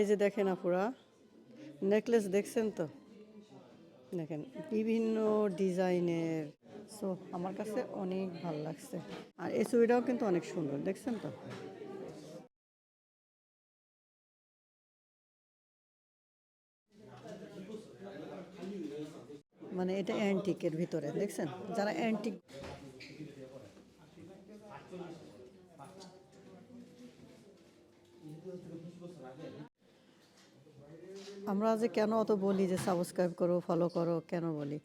এই যে দেখেন আপুরা নেকলেস দেখছেন তো? দেখেন, বিভিন্ন ডিজাইনের। সো আমার কাছে অনেক ভালো লাগছে। আর এই চুড়িটাও কিন্তু অনেক সুন্দর, দেখছেন তো? মানে এটা অ্যান্টিকের ভিতরে, দেখছেন? যারা অ্যান্টিক আমরা যে কেন অত বলি যে সাবস্ক্রাইব করো ফলো করো, কেন বলি?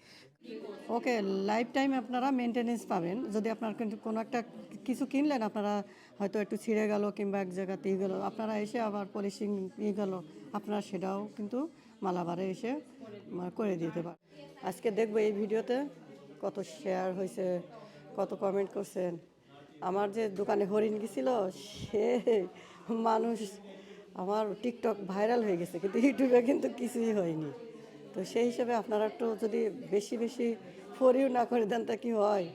ওকে লাইফ টাইম আপনারা মেনটেনেন্স পাবেন। যদি আপনার কিন্তু কোনো একটা কিছু কিনলেন, আপনারা হয়তো একটু ছিঁড়ে গেল কিংবা এক জায়গাতে ই গেলো, আপনারা এসে আবার পলিশিং ই গেল, আপনারা সেটাও কিন্তু মালাবারে এসে করে দিতে পারেন আজকে দেখব এই ভিডিওতে কত শেয়ার হয়েছে কত কমেন্ট করছেন। আমার যে দোকানে হরিণ গেছিল, সে মানুষ আমার টিকটক ভাইরাল হয়ে গেছে, কিন্তু ইউটিউবে কিন্তু কিছুই হয়নি। তো সেই হিসেবে আপনারা একটু যদি বেশি বেশি ফরিও না করে দেন, তা কি হয়?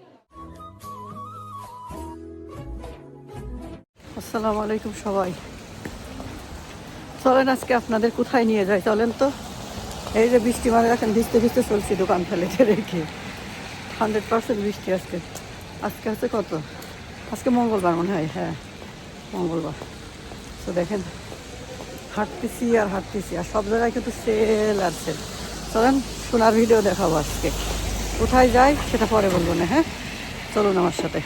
আসসালামু আলাইকুম সবাই। চলেন আজকে আপনাদের কোথায় নিয়ে যায় চলেন তো। এই যে বৃষ্টি মানে দেখেন, ভিজতে ভিজতে চলছি দোকান ফেলে রেখে। হান্ড্রেড পার্সেন্ট বৃষ্টি আজকে। আজকে হচ্ছে কত? আজকে মঙ্গলবার মনে হয় হ্যাঁ মঙ্গলবার। তো দেখেন হাঁটতেছি আর হাঁটতেছি, আর সব জায়গায় কিন্তু সেল আর সেল চলেন, সোনার ভিডিও দেখাবো আজকে। কোথায় যাই, সেটা পরে বলব না হ্যাঁ? চলুন আমার সাথে।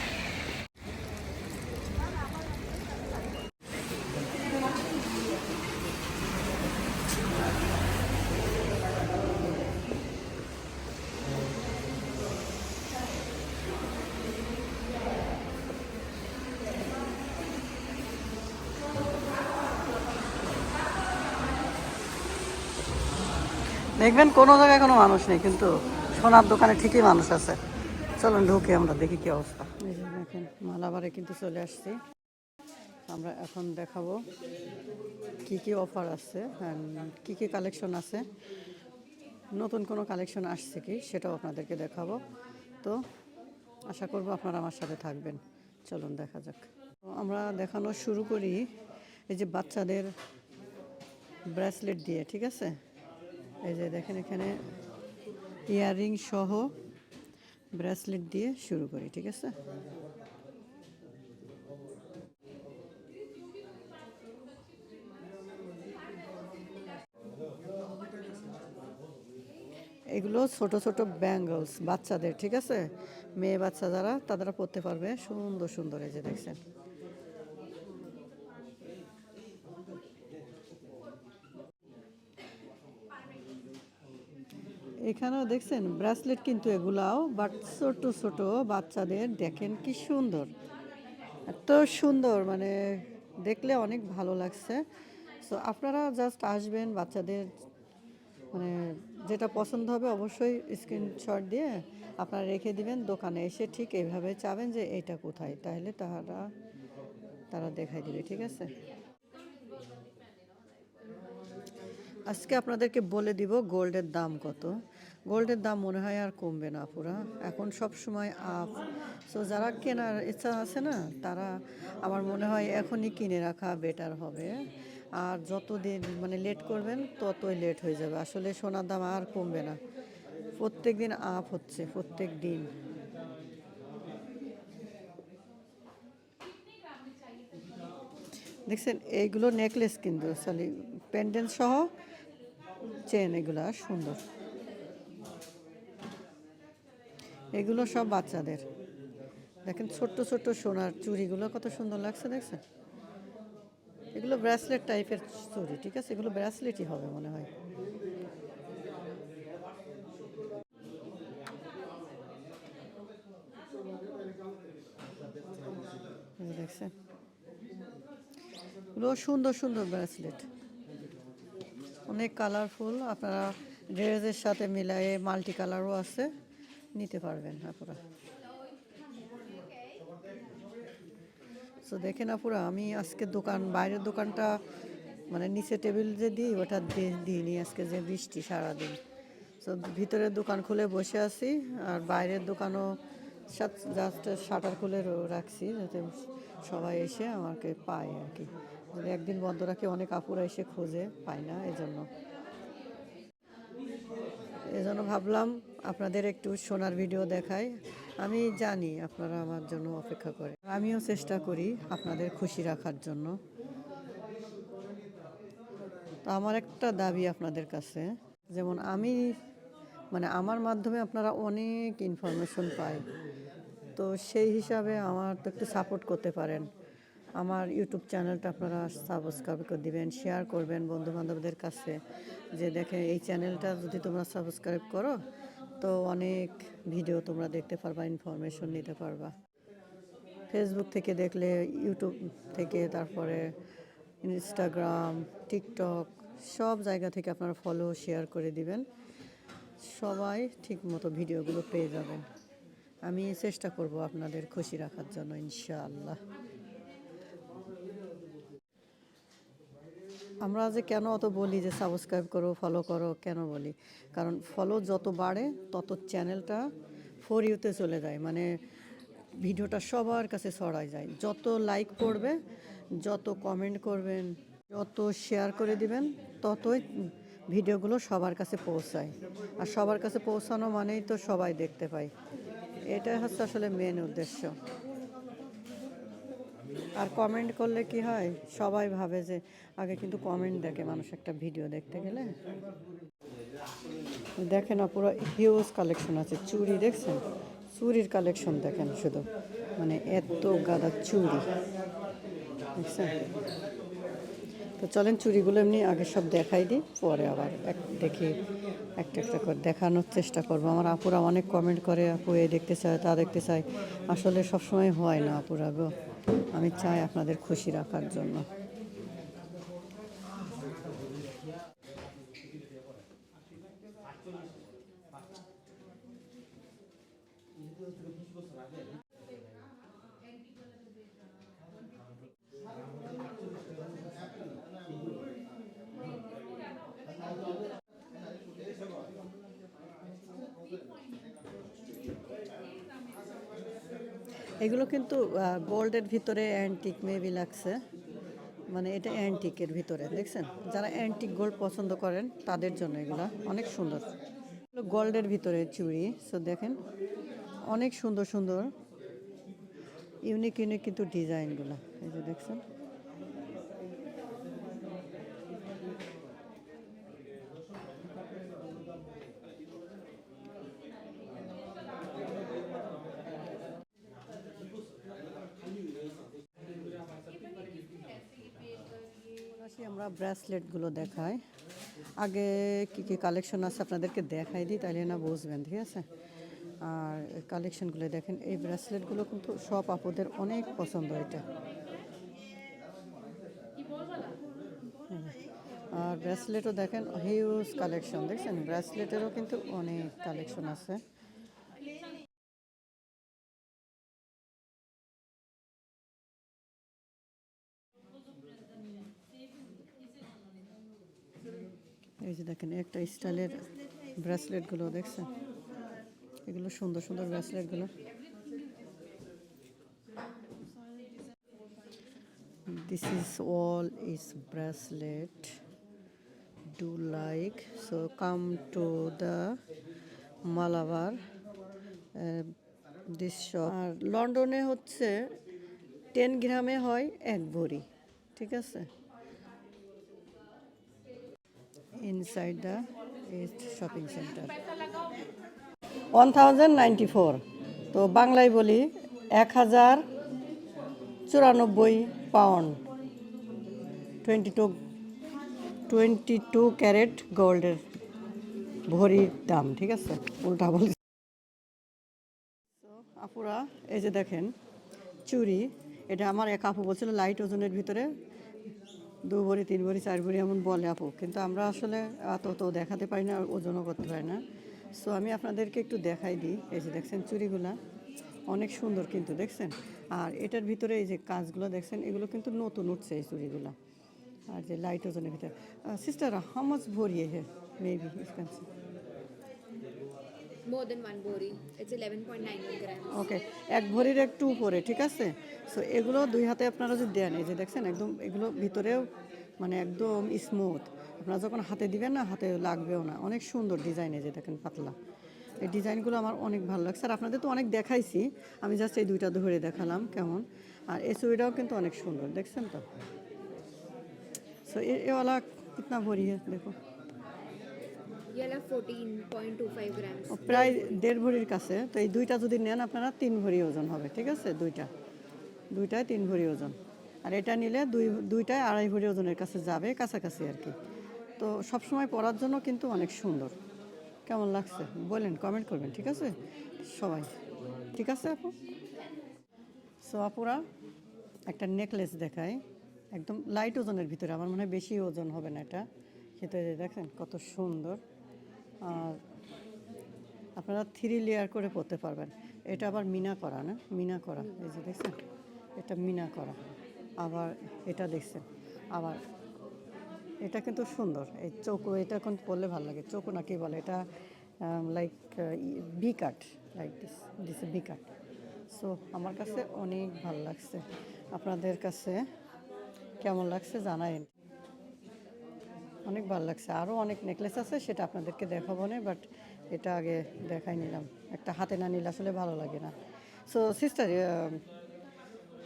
দেখবেন কোনো জায়গায় কোনো মানুষ নেই, কিন্তু সোনার দোকানে ঠিকই মানুষ আছে। চলুন ঢুকে আমরা, দেখি কি অবস্থা। দেখেন, মালাবারে কিন্তু চলে আসছি। আমরা এখন দেখাবো কি কি অফার আছে and কি কি কালেকশন আছে। নতুন কোনো কালেকশন আসছে কি, সেটাও আপনাদেরকে দেখাবো। তো আশা করব আপনারা আমার সাথে থাকবেন। চলুন দেখা যাক। আমরা দেখানো শুরু করি, এই যে বাচ্চাদের ব্রেসলেট দিয়ে, ঠিক আছে? এই যে দেখেন এখানে ইয়াররিং সহ ব্রেসলেট দিয়ে শুরু করি, ঠিক আছে? এগুলো ছোট ছোট ব্যাঙ্গলস, বাচ্চাদের, ঠিক আছে? মেয়ে বাচ্চা যারা তারা পড়তে পারবে। সুন্দর সুন্দর, এই যে দেখছেন। এখানেও দেখছেন ব্রেসলেট কিন্তু এগুলাও, বাট ছোট ছোট বাচ্চাদের দেখেন কি সুন্দর। এত সুন্দর মানে দেখলে অনেক ভালো লাগছে। সো আপনারা জাস্ট আসবেন বাচ্চাদের মানে যেটা পছন্দ হবে অবশ্যই স্ক্রিনশট দিয়ে আপনারা রেখে দিবেন, দোকানে এসে ঠিক এইভাবে চাবেন যে এটা কোথায়, তাহলে তারা তারা দেখাই দিবে, ঠিক আছে? আজকে আপনাদেরকে বলে দিব গোল্ডের দাম কত। গোল্ডের দাম মনে হয় আর কমবে না পুরা এখন সব সময় আপ। সো যারা কেনার ইচ্ছা আছে না, তারা আমার মনে হয় এখনই কিনে রাখা বেটার হবে। আর যত দিন মানে লেট করবেন, ততই লেট হয়ে যাবে। আসলে সোনার দাম আর কমবে না। প্রত্যেক দিন আপ হচ্ছে, প্রত্যেক দিন। দেখছেন, এইগুলো নেকলেস কিন্তু সরি পেন্ডেন্ট সহ চেন এগুলা, সুন্দর। এগুলো সব বাচ্চাদের। দেখেন ছোট্ট ছোট্ট সোনার চুড়িগুলো, কত সুন্দর লাগছে, দেখছেন? এগুলো ব্রেসলেট টাইপের চুড়ি, ঠিক আছে? এগুলো ব্রেসলেটই হবে মনে হয়। দেখছেন? এগুলো সুন্দর সুন্দর ব্রেসলেট। অনেক কালারফুল। আপনারা ড্রেসের সাথে মিলায়ে মাল্টি কালারও আছে। নিতে পারবেন আপুরা। সো দেখেন আপুরা, আমি আজকে দোকান, বাইরের দোকানটা মানে নিচে টেবিল যে দিই, ওটা দিইনি আজকে যে বৃষ্টি সারাদিন। সো ভিতরের দোকান খুলে বসে আছি, আর বাইরের দোকানও জাস্ট শাটার খুলে রাখছি, যাতে সবাই এসে আমাকে পায় আর কি। একদিন বন্ধ রাখি, অনেক আপুরা এসে খোঁজে, পায় না এই জন্য ভাবলাম আপনাদের একটু সোনার ভিডিও দেখাই। আমি জানি আপনারা আমার জন্য অপেক্ষা করে আমিও চেষ্টা করি আপনাদের খুশি রাখার জন্য। তো আমার একটা দাবি আপনাদের কাছে, যেমন আমি মানে আমার মাধ্যমে আপনারা অনেক ইনফরমেশন পায়। তো সেই হিসাবে আমার তো একটু সাপোর্ট করতে পারেন। আমার ইউটিউব চ্যানেলটা আপনারা সাবস্ক্রাইব করে দিবেন শেয়ার করবেন বন্ধু বান্ধবদের কাছে, যে দেখে এই চ্যানেলটা যদি তোমরা সাবস্ক্রাইব করো, তো অনেক ভিডিও তোমরা দেখতে পারবা ইনফরমেশন নিতে পারবা। ফেসবুক থেকে দেখলে ইউটিউব থেকে তারপরে ইনস্টাগ্রাম টিকটক সব জায়গা থেকে আপনারা ফলো শেয়ার করে দিবেন। সবাই ঠিক মতো ভিডিওগুলো পেয়ে যাবেন। আমি চেষ্টা করব আপনাদের খুশি রাখার জন্য, ইনশাআল্লাহ। আমরা যে কেন অত বলি যে সাবস্ক্রাইব করো ফলো করো, কেন বলি? কারণ ফলো যত বাড়ে, তত চ্যানেলটা ফোর ইউতে চলে যায়। মানে ভিডিওটা সবার কাছে ছড়ায় যায়। যত লাইক পড়বে, যত কমেন্ট করবেন, যত শেয়ার করে দিবেন, ততই ভিডিওগুলো সবার কাছে পৌঁছায়। আর সবার কাছে পৌঁছানো মানেই তো সবাই দেখতে পায়। এটাই হচ্ছে আসলে মেন উদ্দেশ্য। আর কমেন্ট করলে কি হয়? সবাই ভাবে যে আগে কিন্তু কমেন্ট দেখে, মানুষ একটা ভিডিও দেখতে গেলে। দেখেন পুরো হিউজ কালেকশন আছে। চুড়ি দেখছেন? চুরির কালেকশন দেখেন শুধু। মানে এত গাদা চুড়ি। দেখছেন? তো চলেন, চুড়িগুলো এমনি আগে সব দেখাই দিই, পরে আবার এক দেখি, একটা একটা করে দেখানোর চেষ্টা করব। আমার আপুরা অনেক কমেন্ট করে, আপু, এ দেখতে চায়, তা দেখতে চায়। আসলে সবসময় হয় না আপুরা গো। আমি চাই আপনাদের খুশি রাখার জন্য। এগুলো কিন্তু গোল্ডের ভিতরে অ্যান্টিক মেবি লাগছে। মানে এটা অ্যান্টিকের ভিতরে, দেখছেন? যারা অ্যান্টিক গোল্ড পছন্দ করেন, তাদের জন্য এগুলো। অনেক সুন্দর। গোল্ডের ভিতরে চুড়ি সো দেখেন, অনেক সুন্দর সুন্দর ইউনিক ইউনিক কিন্তু ডিজাইনগুলো এই যে দেখছেন আসি আমরা ব্রেসলেটগুলো দেখায়। আগে কি কি কালেকশন আছে আপনাদেরকে দেখাই দিই, তাহলে না বুঝবেন, ঠিক আছে? আর কালেকশনগুলো দেখেন, এই ব্রেসলেটগুলো কিন্তু সব আপুদের অনেক পছন্দ এটা। আর ব্রেসলেটও দেখেন হিউজ কালেকশন দেখছেন? ব্রেসলেটেরও কিন্তু অনেক কালেকশন আছে। যে দেখেন, একটা স্টাইলের ব্রেসলেটগুলো দেখছেন? এগুলো সুন্দর সুন্দর ব্রেসলেটগুলো। This is all is bracelet do like so come to the Malabar this are লন্ডনে হচ্ছে টেন গ্রামে হয় এক ভরি, ঠিক আছে? Inside the East Shopping Center. One thousand ninety four তো বাংলায় বলি এক হাজার চুরানব্বই pound twenty two twenty two carat গোল্ডের ভরির দাম, ঠিক আছে? উল্টা বলি। তো আপুরা, এই যে দেখেন চুড়ি এটা আমার এক আপু বলছিল লাইট ওজনের ভিতরে দু ভরি, তিন ভরি, চার ভরি এমন বলে আপু। কিন্তু আমরা আসলে এত তো দেখাতে পারি না ওজনও করতে পারি না। সো আমি আপনাদেরকে একটু দেখাই দিই। এই যে দেখছেন চুরিগুলা অনেক সুন্দর কিন্তু, দেখছেন? আর এটার ভিতরে এই যে কাজগুলো, দেখছেন? এগুলো কিন্তু নতুন উঠছে এই চুরিগুলো আর যে লাইট ওজনের ভিতরে। সিস্টার হাউ ভরিয়ে ভরি হে? মেবি এক্সপেন্সিভ ওকে এক ভরির একটু উপরে ঠিক আছে? সো এগুলো দুই হাতে আপনারা যদি দেন, এই যে দেখছেন, একদম এগুলো ভিতরেও মানে একদম স্মুথ আপনারা যখন হাতে দিবেন না, হাতে লাগবেও না। অনেক সুন্দর ডিজাইন এই যে দেখেন, পাতলা। এই ডিজাইনগুলো আমার অনেক ভালো লাগছে। আর আপনাদের তো অনেক দেখাইছি, আমি জাস্ট এই দুইটা ধরে দেখালাম, কেমন? আর এই চুড়িটাও কিন্তু অনেক সুন্দর, দেখছেন তো? সো এওয়ালা কিতনা ভরি দেখো। প্রায় দেড় ভরির কাছে। তো এই দুইটা যদি নেন, আপনারা তিন ভরি ওজন হবে, ঠিক আছে? দুইটা। দুইটায় তিন ভরি ওজন। আর এটা নিলে দুই, দুইটায় আড়াই ভরি ওজনের কাছে যাবে, কাছাকাছি আর কি। তো সবসময় পরার জন্য কিন্তু অনেক সুন্দর। কেমন লাগছে? বলেন কমেন্ট করবেন, ঠিক আছে? সবাই। ঠিক আছে, আপু? সো আপুরা, একটা নেকলেস দেখায় একদম লাইট ওজনের ভিতরে, আমার মনে হয় বেশি ওজন হবে না এটা। সেটা দেখেন, কত সুন্দর। আপনারা থ্রি লেয়ার করে পরতে পারবেন। এটা আবার মিনা করা না? মিনা করা। এই যে দেখছেন? এটা মিনা করা। আবার এটা দেখছেন? আবার এটা কিন্তু সুন্দর। এই চৌকো এটা এখন পরলে ভালো লাগে? চৌকো না কি বলে? এটা like B cut like this this B cut so আমার কাছে অনেক ভালো লাগছে। আপনাদের কাছে কেমন লাগছে জানাইন অনেক ভালো লাগছে। আরও অনেক নেকলেস আছে, সেটা আপনাদেরকে দেখাবো না বাট এটা আগে দেখাই নিলাম। একটা হাতে না নিলে আসলে ভালো লাগে না। So sister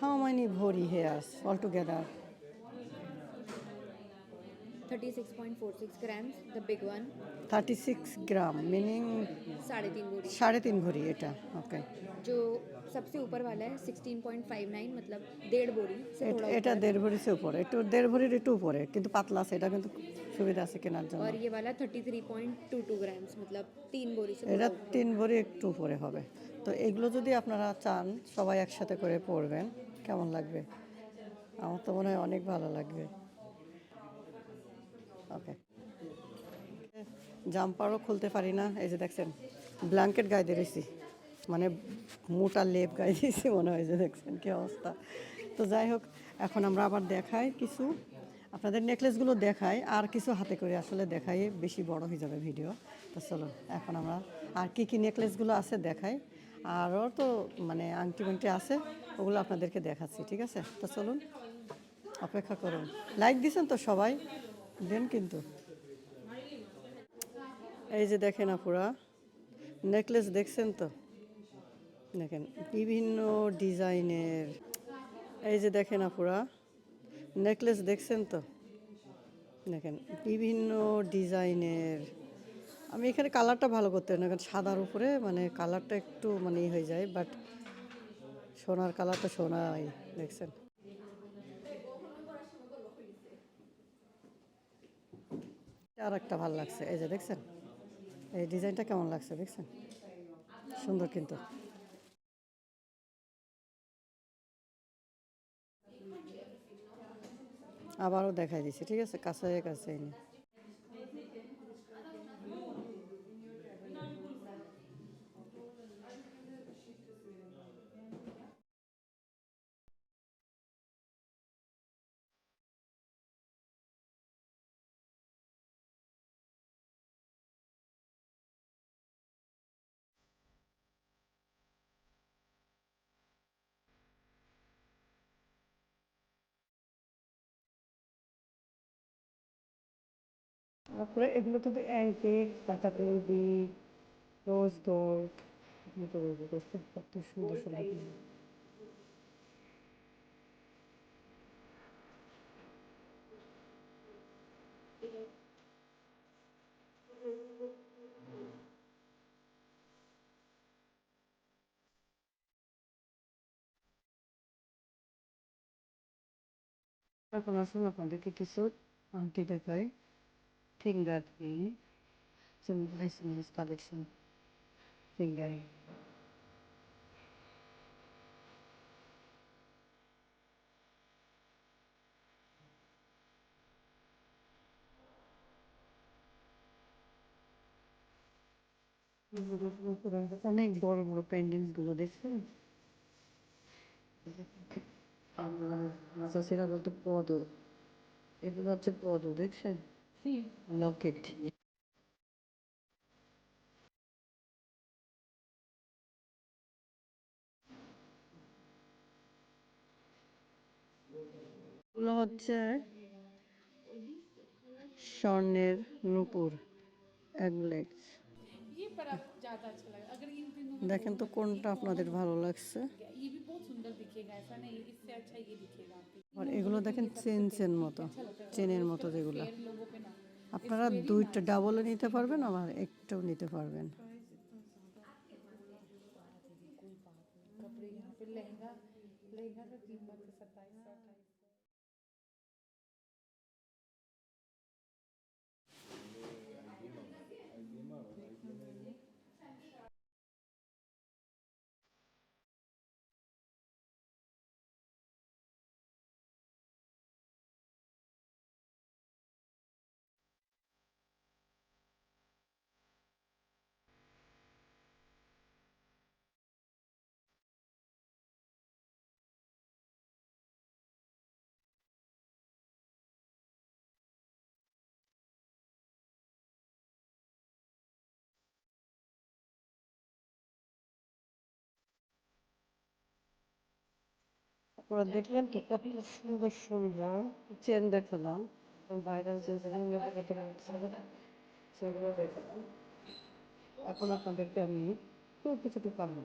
how many bhori here's all together 36.46 grams, the big one. Thirty six gram meaning साढ़े तीन बोरी সাড়ে তিন ভরি এটা ওকে जो सबसे ऊपर वाला है 16.59 मतलब डेढ़ बोरी से थोड़ा এটা দেড় ভরির উপরে একটু দেড় ভরির একটু উপরে কিন্তু পাতলা আছে এটা কিন্তু সুবিধা আছে কেনার জন্য और ये वाला 33.22 ग्राम्स मतलब तीन बोरी से এটা তিন ভরি একটু উপরে হবে তো এগুলো যদি আপনারা চান সবাই একসাথে করে পড়বেন কেমন লাগবে আমার তো মনে হয় অনেক ভালো লাগবে ওকে জাম্পারও খুলতে পারি না। এই যে দেখছেন ব্ল্যাঙ্কেট গায়ে দিয়েছি মানে মোটা লেপ গায়ে দিয়েছি মনে হয় যে দেখছেন কি অবস্থা। তো যাই হোক, এখন আমরা আবার দেখাই কিছু। আপনাদের নেকলেসগুলো দেখাই, আর কিছু হাতে করে আসলে দেখাই, বেশি বড় হয়ে যাবে ভিডিও তো চলো, এখন আমরা আর কি কি নেকলেসগুলো আছে দেখাই। আরও তো মানে আংটি মাংটি আছে, ওগুলো আপনাদেরকে দেখাচ্ছি, ঠিক আছে? তো চলুন, অপেক্ষা করুন। লাইক দিছেন তো সবাই? দেন কিন্তু। এই যে দেখেন আপুরা নেকলেস দেখছেন তো? দেখেন, বিভিন্ন ডিজাইনের। এই যে দেখেন আপুরা নেকলেস দেখছেন তো? দেখেন, বিভিন্ন ডিজাইনের। আমি এখানে কালারটা ভালো করতে না সাদার উপরে মানে কালারটা একটু মানে হয়ে যায় বাট সোনার কালারটা সোনাই, দেখছেন? আর একটা ভালো লাগছে। এই যে দেখছেন? এই ডিজাইনটা কেমন লাগছে দেখছেন? সুন্দর কিন্তু। আবারও দেখাই দিচ্ছি, ঠিক আছে? কাছে কাছে এনে তারপরে এগুলো কিন্তু অ্যান্টিক টাকা বেবি রোজ গোল্ড এগুলো তো রোজ কত সুন্দর সুন্দর এখন আসুন আপনাদেরকে কিছু আংটি দেখাই finger ring. Some nice nice collection. Finger ring. অনেক বড় বড় পেন্ডেন্টগুলো দেখছেন আচ্ছা সেটা বলতে পদ এগুলো see. Look at স্বর্ণের নূপুর অ্যাগলেটস দেখেন তো কোনটা আপনাদের ভালো লাগছে? আর এগুলো দেখেন চেন চেন মতো, চেনের মতো যেগুলো। আপনারা দুইটা ডাবলও নিতে পারবেন, আবার একটাও নিতে পারবেন। লেহেঙ্গা লেহেঙ্গা আপনারা দেখলেন কি কত সুন্দর সুন্দর চেন দেখলাম ভাইরাল যে সেগুলো দেখলাম। এখন আপনাদেরকে আমি খুব কিছুটা পাবো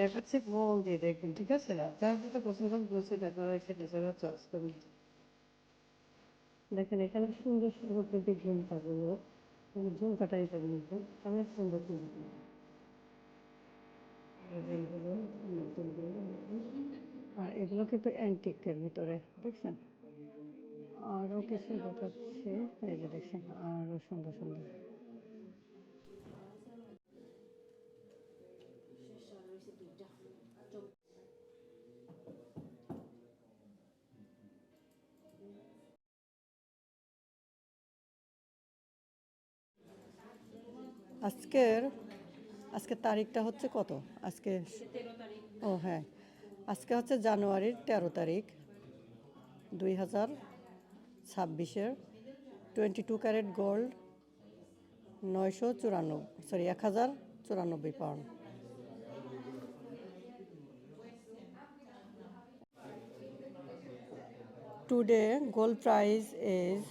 দেখাচ্ছি মন দিয়ে দেখবেন, ঠিক আছে? যার যেটা পছন্দ বলছে আপনারা সেটা যারা চয়েস দেখেন, এখানে সুন্দর সুন্দর কিন্তু ঝুমকা গুলো ঝুমকাটাই পাবেন কিন্তু অনেক সুন্দর সুন্দর আর এগুলো কিন্তু অ্যান্টিকের ভিতরে, দেখছেন? আরও কিছু দেখাচ্ছে। এই যে দেখছেন, আরও সুন্দর সুন্দর। আজকের আজকের তারিখটা হচ্ছে কত? আজকে ও হ্যাঁ আজকে হচ্ছে জানুয়ারির তেরো তারিখ দুই হাজার ছাব্বিশের টোয়েন্টি টু ক্যারেট গোল্ড নয়শো চুরানব্বই সরি এক হাজার চুরানব্বই pound today gold price Today, gold price is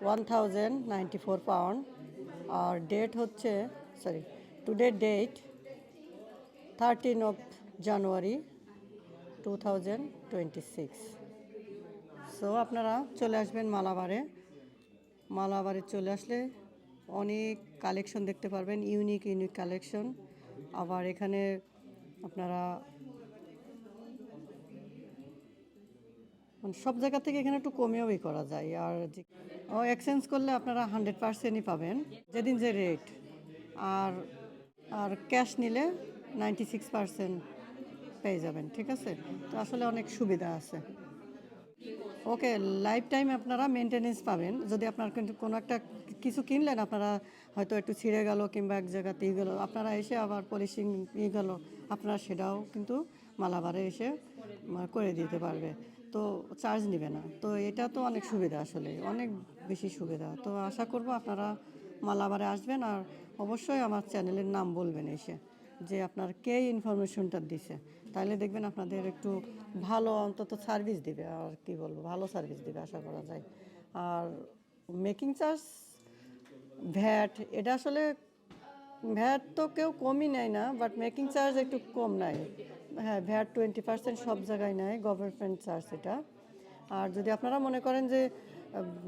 1094 pound আর ডেট হচ্ছে sorry today date thirteen of January two thousand twenty six so আপনারা চলে আসবেন মালাবারে। মালাবারে চলে আসলে অনেক কালেকশন দেখতে পারবেন ইউনিক ইউনিক কালেকশন আবার এখানে আপনারা মানে সব জায়গা থেকে এখানে একটু কমেও করা যায়। আর ও এক্সচেঞ্জ করলে আপনারা হান্ড্রেড পার্সেন্টই পাবেন, যেদিন যে রেট আর আর ক্যাশ নিলে নাইনটি সিক্স পার্সেন্ট পেয়ে যাবেন, ঠিক আছে? তো আসলে অনেক সুবিধা আছে। ওকে লাইফ টাইম আপনারা মেনটেনেন্স পাবেন। যদি আপনার কিন্তু কোনো একটা কিছু কিনলেন, আপনারা হয়তো একটু ছিঁড়ে গেল কিংবা এক জায়গাতে ই গেলো, আপনারা এসে আবার পলিশিং ই গেল, আপনারা সেটাও কিন্তু মালাবারে এসে করে দিতে পারবে। তো চার্জ নেবে না। তো এটা তো অনেক সুবিধা আসলে। অনেক বেশি সুবিধা। তো আশা করব আপনারা মালাবারে আসবেন আর অবশ্যই আমার চ্যানেলের নাম বলবেন এসে, যে আপনার কে ইনফরমেশনটা দিছে। তাহলে দেখবেন আপনাদের একটু ভালো অন্তত সার্ভিস দিবে, আর কি বলব, ভালো সার্ভিস দিবে আশা করা যায়। আর মেকিং চার্জ, ভ্যাট, এটা আসলে ভ্যাট তো কেউ কমই নেয় না, বাট মেকিং চার্জ একটু কম নেয়। হ্যাঁ ভ্যাট টোয়েন্টি পার্সেন্ট সব জায়গায় নেয়, গভর্নমেন্ট চার্জ এটা। আর যদি আপনারা মনে করেন যে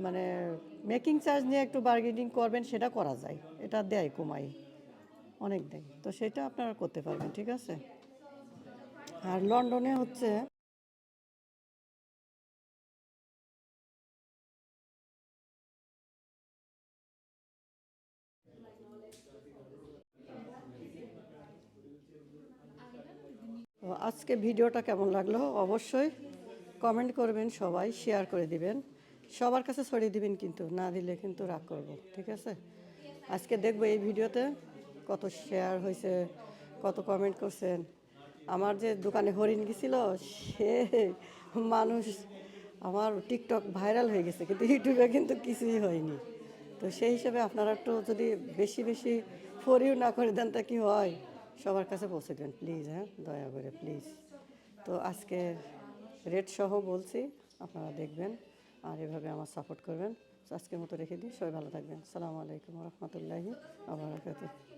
মানে মেকিং চার্জ নিয়ে একটু বার্গেনিং করবেন, সেটা করা যায়। এটা দেয় কমাই। অনেক দেয়। তো সেটা আপনারা করতে পারবেন, ঠিক আছে? আর লন্ডনে হচ্ছে তো আজকে ভিডিওটা কেমন লাগল? অবশ্যই কমেন্ট করবেন সবাই শেয়ার করে দিবেন। সবার কাছে ছড়িয়ে দিবেন কিন্তু, না দিলে কিন্তু রাগ করব, ঠিক আছে? আজকে দেখব এই ভিডিওতে কত শেয়ার হয়েছে কত কমেন্ট করছেন। আমার যে দোকানে হরিণ গেছিল, সে মানুষ আমার টিকটক ভাইরাল হয়ে গেছে, কিন্তু ইউটিউবে কিন্তু কিছুই হয়নি। তো সেই হিসাবে আপনারা একটু যদি বেশি বেশি ফরিও না করে দেন, তা কি হয়? সবার কাছে পৌঁছে দেবেন প্লিজ হ্যাঁ? দয়া করে প্লিজ তো আজকে রেট সহ বলছি, আপনারা দেখবেন। আর এভাবে আমার সাপোর্ট করবেন। আজকের মতো রেখে দিই। সবাই ভালো থাকবেন। সালামু আলাইকুম রহমতুল্লাহি আবার